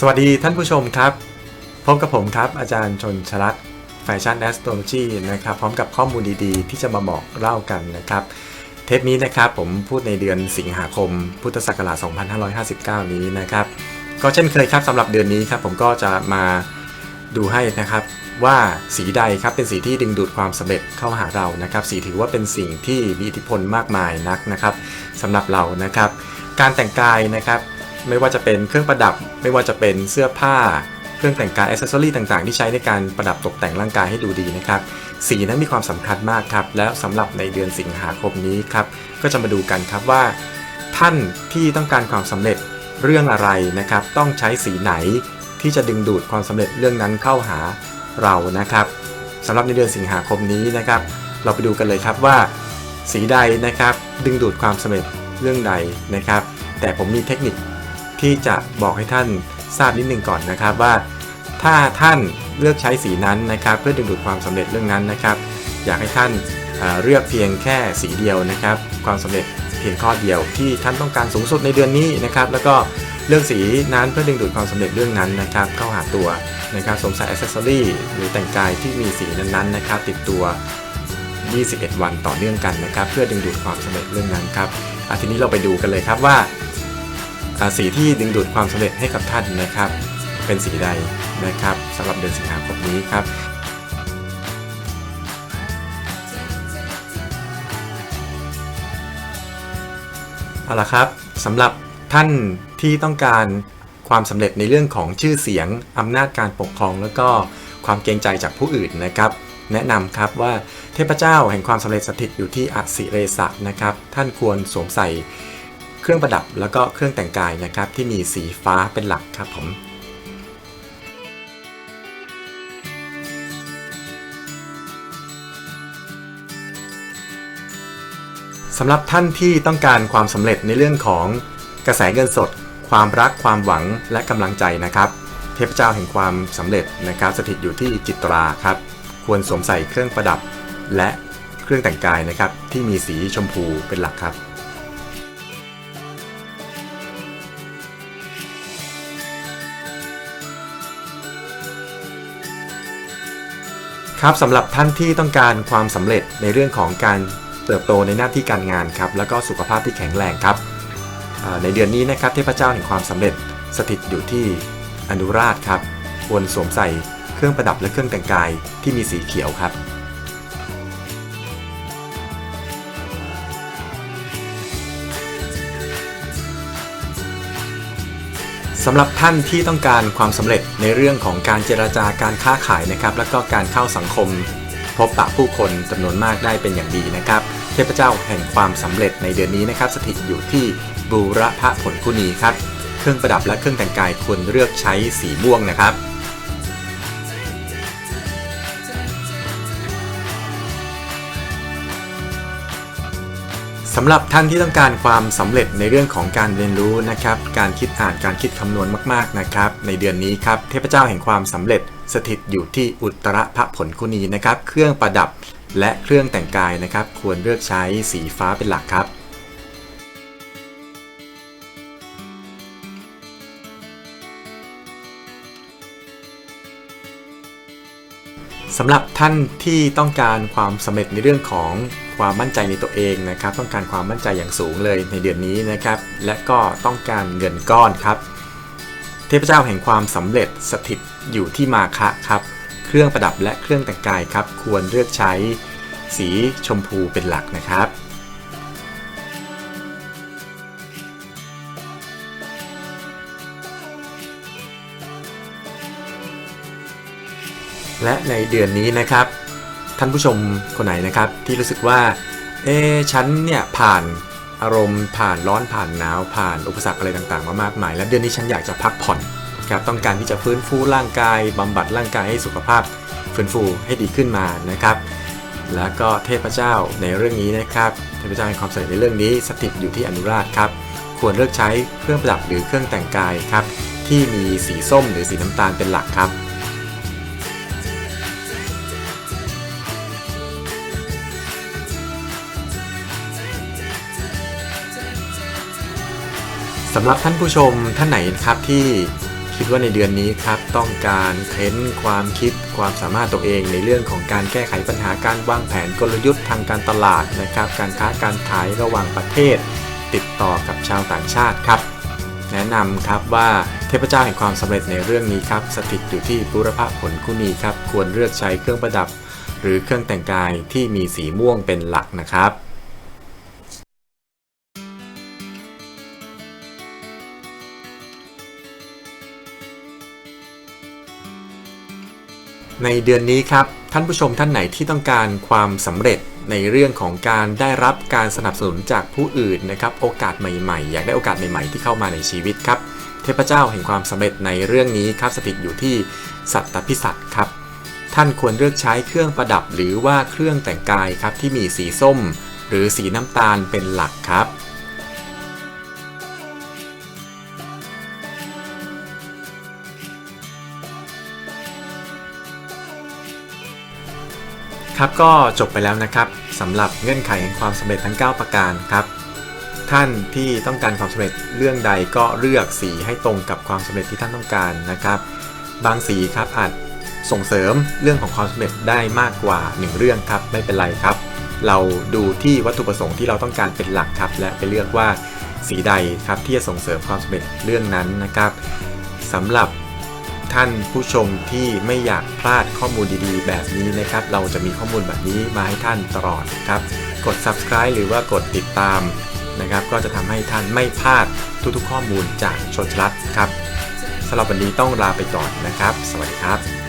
สวัสดีท่านผู้ชมครับ พบกับผมครับ อาจารย์ชนชลัดแฟชั่นแอสโทรโลจีนะครับ พร้อมกับข้อมูลดีๆ ที่จะมาบอกเล่ากันนะครับ เทปนี้นะครับผมพูดในเดือนสิงหาคม พุทธศักราช 2559 นี้นะครับ ก็เช่นเคยครับสำหรับเดือนนี้ครับผมก็จะมาดูให้นะครับว่าสีใดครับเป็นสีที่ดึงดูดความสำเร็จเข้าหาเรานะครับ สีถือว่าเป็นสิ่งที่มีอิทธิพลมากมายนักนะครับสำหรับเรานะครับ การแต่งกายนะครับ ไม่ว่าจะเป็นเครื่องประดับ ไม่ว่าจะเป็นเสื้อผ้า เครื่องแต่งกายอ c เซสซอรี่ต่างๆ ที่ใช้ในการประดับตกแต่งร่างกายให้ดูดีนะครับสีนั้นมีความสำคัญมากครับ แล้วสำหรับในเดือนสิงหาคมนี้ครับ ก็จะมาดูกันครับว่า ท่านที่ต้องการความสำเร็จเรื่องอะไรนะครับ ต้องใช้สีไหนที่จะดึงดูดความสำเร็จเรื่องนั้นเข้าหาเรานะครับสำหรับในเดือนสิงหาคมนี้นะครับ เราไปดูกันเลยครับว่า สีใดนะครับ ดึงดูดความสำเร็จเรื่องใดนะครับ แต่ผมมีเทคนิค ที่จะบอกให้ท่านทราบนิดนึงก่อนนะครับว่า ถ้าท่านเลือกใช้สีนั้นนะครับ เพื่อดึงดูดความสำเร็จเรื่องนั้นนะครับ อยากให้ท่านเอ่อเลือกเพียงแค่สีเดียวนะครับ ความสำเร็จเพียงข้อเดียวที่ท่านต้องการสูงสุดในเดือนนี้นะครับ แล้วก็เลือกสีนั้นเพื่อดึงดูดความสำเร็จเรื่องนั้นนะครับ เข้าหาตัวนะครับสวมใส่อ c เซสซอรี่หรือแต่งกายที่มีสีนั้นๆนะครับ ติดตัว 21 วันต่อเนื่องกันนะครับ เพื่อดึงดูดความสำเร็จเรื่องนั้นครับอะทีนี้เราไปดูกันเลยครับว่า สีที่ดึงดูดความสำเร็จให้กับท่านนะครับ เป็นสีใดนะครับสำหรับเดือนสิงหาคมนี้ครับเอาละครับสำหรับท่านที่ต้องการความสำเร็จในเรื่องของชื่อเสียงอำนาจการปกครอง แล้วก็ความเกรงใจจากผู้อื่นนะครับ แนะนำครับว่าเทพเจ้าแห่งความสำเร็จสถิตอยู่ที่อสิเรสะนะครับ ท่านควรสวมใส่ เครื่องประดับแล้วก็เครื่องแต่งกายนะครับ ที่มีสีฟ้าเป็นหลักครับผมสำหรับท่านที่ต้องการความสำเร็จในเรื่องของกระแสเงินสด ความรักความหวังและกำลังใจนะครับ เทพเจ้าแห่งความสำเร็จนะครับสถิตอยู่ที่จิตราครับ ควรสวมใส่เครื่องประดับและเครื่องแต่งกายนะครับ ที่มีสีชมพูเป็นหลักครับ ครับสำหรับท่านที่ต้องการความสำเร็จในเรื่องของการเติบโตในหน้าที่การงานครับแล้วก็สุขภาพที่แข็งแรงครับในเดือนนี้นะครับเทพเจ้าแห่งความสำเร็จสถิตอยู่ที่อนุราชครับควรสวมใส่เครื่องประดับและเครื่องแต่งกายที่มีสีเขียวครับ สำหรับท่านที่ต้องการความสำเร็จในเรื่องของการเจราจาการค้าขายนะครับ แล้วก็การเข้าสังคม พบปะผู้คนจำนวนมากได้เป็นอย่างดีนะครับ เทพเจ้าแห่งความสำเร็จในเดือนนี้นะครับ สถิตอยู่ที่บูรพผลคุณีครับ เครื่องประดับและเครื่องแต่งกายควรเลือกใช้สีม่วงนะครับ สำหรับท่านที่ต้องการความสำเร็จในเรื่องของการเรียนรู้นะครับ การคิดอ่านการคิดคำนวณมากๆนะครับ ในเดือนนี้ครับเทพเจ้าแห่งความสำเร็จสถิตอยู่ที่อุตรพระผลคุณีนะครับ เครื่องประดับและเครื่องแต่งกายนะครับ ควรเลือกใช้สีฟ้าเป็นหลักครับสำหรับท่านที่ต้องการความสำเร็จในเรื่องของ ความมั่นใจในตัวเองนะครับ ต้องการความมั่นใจอย่างสูงเลยในเดือนนี้นะครับ และก็ต้องการเงินก้อนครับ เทพเจ้าแห่งความสำเร็จสถิตอยู่ที่มาคะครับ เครื่องประดับและเครื่องแต่งกายครับ ควรเลือกใช้สีชมพูเป็นหลักนะครับและในเดือนนี้นะครับ ท่านผู้ชมคนไหนนะครับที่รู้สึกว่าเอ๊ะฉันเนี่ยผ่านอารมณ์ผ่านร้อนผ่านหนาวผ่านอุปสรรคอะไรต่างๆ มามากมาย และเดือนนี้ฉันอยากจะพักผ่อนครับต้องการที่จะฟื้นฟูร่างกายบำบัดร่างกายให้สุขภาพฟื้นฟูให้ดีขึ้นมานะครับ แล้วก็เทพเจ้าในเรื่องนี้นะครับเทพเจ้าแห่งความสำเร็จในเรื่องนี้สถิตอยู่ที่อนุราชครับควรเลือกใช้เครื่องประดับหรือเครื่องแต่งกายครับที่มีสีส้มหรือสีน้ำตาลเป็นหลักครับ สำหรับท่านผู้ชมท่านไหนนะครับที่คิดว่าในเดือนนี้ครับต้องการเค้นความคิดความสามารถตัวเองในเรื่องของการแก้ไขปัญหาการวางแผนกลยุทธ์ทางการตลาดนะครับ การค้าการขายระหว่างประเทศ ติดต่อกับชาวต่างชาติครับ แนะนำครับว่าเทพเจ้าแห่งความสำเร็จในเรื่องนี้ครับสถิตอยู่ที่บุรพผลคุณีครับควรเลือกใช้เครื่องประดับ หรือเครื่องแต่งกายที่มีสีม่วงเป็นหลักนะครับ ในเดือนนี้ครับ ท่านผู้ชมท่านไหนที่ต้องการความสำเร็จในเรื่องของการได้รับการสนับสนุนจากผู้อื่นนะครับโอกาสใหม่ๆ อยากได้โอกาสใหม่ๆ ที่เข้ามาในชีวิตครับ เทพเจ้าแห่งความสำเร็จในเรื่องนี้ครับสถิตอยู่ที่สัตตพิสัตครับ ท่านควรเลือกใช้เครื่องประดับหรือว่าเครื่องแต่งกายครับที่มีสีส้ม หรือสีน้ำตาลเป็นหลักครับ ครับก็จบไปแล้วนะครับสำหรับเงื่อนไขแห่งความสำเร็จทั้ง 9 ประการครับ ท่านที่ต้องการความสำเร็จเรื่องใดก็เลือกสีให้ตรงกับความสำเร็จที่ท่านต้องการนะครับ บางสีครับอาจส่งเสริมเรื่องของความสำเร็จได้มากกว่า 1 เรื่องครับไม่เป็นไรครับ เราดูที่วัตถุประสงค์ที่เราต้องการเป็นหลักครับ และไปเลือกว่าสีใดครับที่จะส่งเสริมความสำเร็จเรื่องนั้นนะครับสำหรับ ท่านผู้ชมที่ไม่อยากพลาดข้อมูลดีๆ แบบนี้นะครับ เราจะมีข้อมูลแบบนี้มาให้ท่านตลอดครับ กด subscribe หรือว่ากดติดตามนะครับ ก็จะทำให้ท่านไม่พลาดทุกๆ ข้อมูลจากชนชลัดครับสำหรับวันนี้ต้องลาไปก่อนนะครับ สวัสดีครับ